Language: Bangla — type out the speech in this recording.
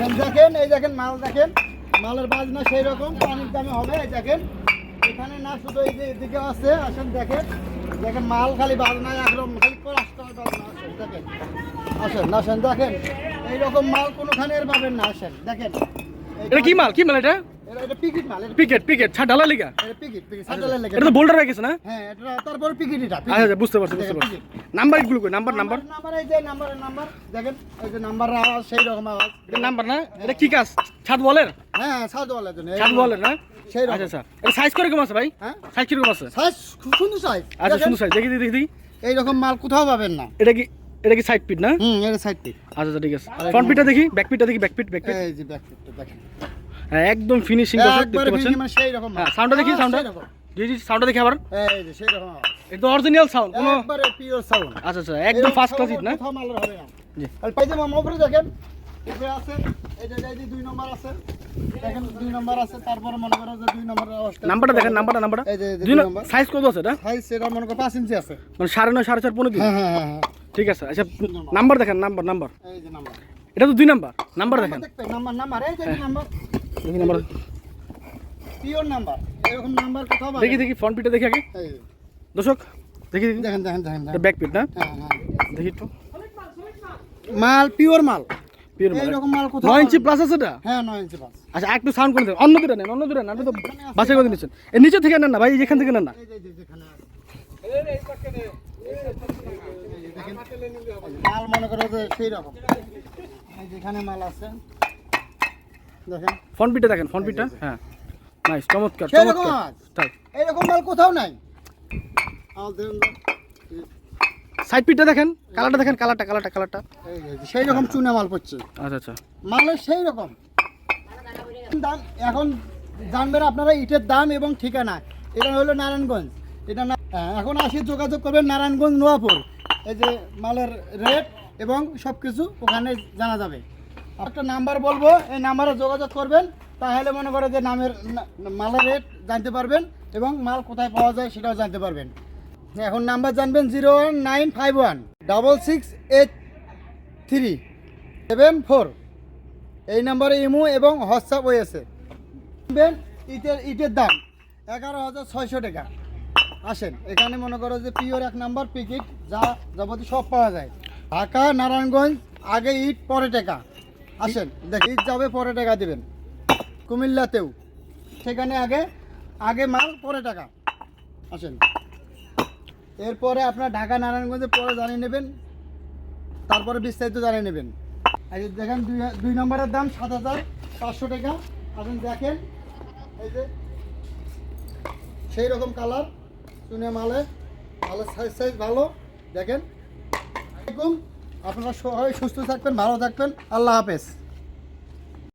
এখন দেখেন, এই দেখেন মাল দেখেন। মালের বাজনা সেই রকম, পানির দামে হবে, এই দেখেন। এখানে না, শুধু এই যে এদিকে আছে, আসেন দেখেন। দেখেন মাল খালি বাজনা একরকম, খালি কষ্ট বাজনা আসেন দেখেন। আসেন আসেন, দেখেন। এইরকম মাল কোনোখানে এর পাবেন না, আসেন, দেখেন। এটা কি মাল? কি মাল এটা? পিকিট মাল পিকেট পিকেট ছাড় ঢালা লিগা। এটা পিকিট পিকিট সাইকেলের লেগে। এটা তো বোল্ডার রেখেছে না? হ্যাঁ এটা তারপর পিকিট এটা আচ্ছা আচ্ছা বুঝতে পারছি বুঝতে পারছি। নাম্বারগুলো কই নাম্বার নাম্বার নাম্বার এই যে নাম্বারের নাম্বার দেখেন এই যে নাম্বার আওয়াজ সেই রকম আওয়াজ। এটা নাম্বার না? এটা কি কাজ? ছাদ বলের? হ্যাঁ সাজু বলার জন্য। ছাদ বলের না? সেই আচ্ছা আচ্ছা। এটা সাইজ করে কম আছে ভাই? হ্যাঁ? সাইজ কীরকম আছে? সাইজ খুব সুন্দর সাইজ আচ্ছা সুন্দর সাইজ দেখি দেখি দেখি। এই রকম মাল কোথাও পাবেন না। এটা কি এটা কি সাইড পিট না? হুম এটা সাইড পিক আচ্ছা আচ্ছা ঠিক আছে। ফ্রন্ট পিটটা দেখি ব্যাক পিটটা দেখি ব্যাক পিট ব্যাক পিট এই যে ব্যাক পিকটা দেখেন। হ্যাঁ একদম ফিনিশিং দর্শক দেখতে পাচ্ছেন। সেই রকম হ্যাঁ সাউন্ডটা দেখি সাউন্ডটা জি জি সাউন্ডটা দেখি আবার। এই যে সেই রকম। এটা অরিজিনাল সাউন্ড কোনো একবারে পিওর সাউন্ড আচ্ছা আচ্ছা একদম ফার্স্ট ক্লাস হিট না? কোথাও মালের হবে না। জি। আর পাইতে মামা উপরে দেখেন। উপরে আছে এই যে এই যে দুই নম্বর আছে দেখেন দুই নম্বর আছে তারপরে মনে করো যে দুই নম্বরের অবস্থা। নাম্বারটা দেখেন নাম্বারটা নাম্বারটা। এই যে দুই নম্বর। সাইজ কত আছে এটা? সাইজ সেটা মনে করো পাঁচ ইঞ্চি আছে। মানে সাড়ে নয় সাড়ে চার পনেরো দিন হ্যাঁ হ্যাঁ হ্যাঁ হ্যাঁ। ঠিক আছে আচ্ছা নাম্বার। দেখেন নাম্বার নাম্বার। এই যে নাম্বার। এটা তো দুই নাম্বার নাম্বার দেখেন। নাম্বার নাম্বার এই যে নাম্বার। দেখি নাম্বার পিওর নাম্বার এরকম নাম্বার কোথাও দেখি দেখি ফ্রন্ট পিটটা দেখি আগে। দর্শক দেখি দেখি। দেখেন দেখেন দেখেন। ব্যাক পিট না? হ্যাঁ হ্যাঁ। দেখি একটু। মাল পিওর মাল। পিওর এইরকম মাল কোথাও নয় ইঞ্চি পাবেন? প্লাস আছে এটা? হ্যাঁ নয় ইঞ্চি পাঁচ আচ্ছা একটু সাউন্ড করে দেন। অন্য দুটা নেন অন্য দুটা নেন আপনি তো বাসে করে নিচ্ছেন। এর নিচে থেকে নেন না ভাই এখান থেকে নেন না। মাল মনে করো যে সেই রকম এই যেখানে মাল আছে। দেখেন। ফ্রন্ট পিটটা দেখেন ফ্রন্ট পিটটা হ্যাঁ। নাইস চমৎকার রকম চমৎকার। তাই। মাল কোথাও নাই। সাইড পিটটা দেখেন কালারটা দেখেন কালারটা কালারটা কালারটা সেই রকম চুনা মাল পড়ছে। আচ্ছা আচ্ছা। মালের সেই রকম দাম এখন জানবেন আপনারা ইটের দাম এবং ঠিকানা। এটা হলো নারায়ণগঞ্জ। এটা না হ্যাঁ, এখন আসি যোগাযোগ করবেন নারায়ণগঞ্জ নোয়াপুর। এই যে মালের রেট এবং সব কিছু ওখানে জানা যাবে। একটা নাম্বার বলব, এই নাম্বারে যোগাযোগ করবেন, তাহলে মনে করে যে নামের মালের রেট জানতে পারবেন এবং মাল কোথায় পাওয়া যায় সেটাও জানতে পারবেন। এখন নাম্বার জানবেন zero one nine five one double six eight three seven four. এই নাম্বারে ইমো এবং হোয়াটসঅ্যাপ হয়েছে ইটের ইটের দাম এগারো হাজার ছয়শো টাকা। আসেন, এখানে মনে করো যে পিওর এক নাম্বার, পিকিট, যা যাবতীয় সব পাওয়া যায়। ঢাকা, নারায়ণগঞ্জ, আগে ইট, পরে টাকা। আসেন, দেখ ইট যাবে, পরে টাকা দিবেন। কুমিল্লাতেও। সেখানে আগে আগে মাল, পরে টাকা। আসেন। এরপরে আপনার ঢাকা, নারায়ণগঞ্জে, পরে জানিয়ে নেবেন। তারপরে বিস্তারিত জানিয়ে নেবেন। এই দেখেন, দুই নম্বরের দাম সাত হাজার পাঁচশো টাকা। আপনি দেখেন। এই যে, সেই রকম কালার। চুনে মালে ভালো সাইজ সাইজ ভালো। দেখেন। এরকম আপনারা সবাই সুস্থ থাকবেন ভালো থাকবেন। আল্লাহ হাফেজ।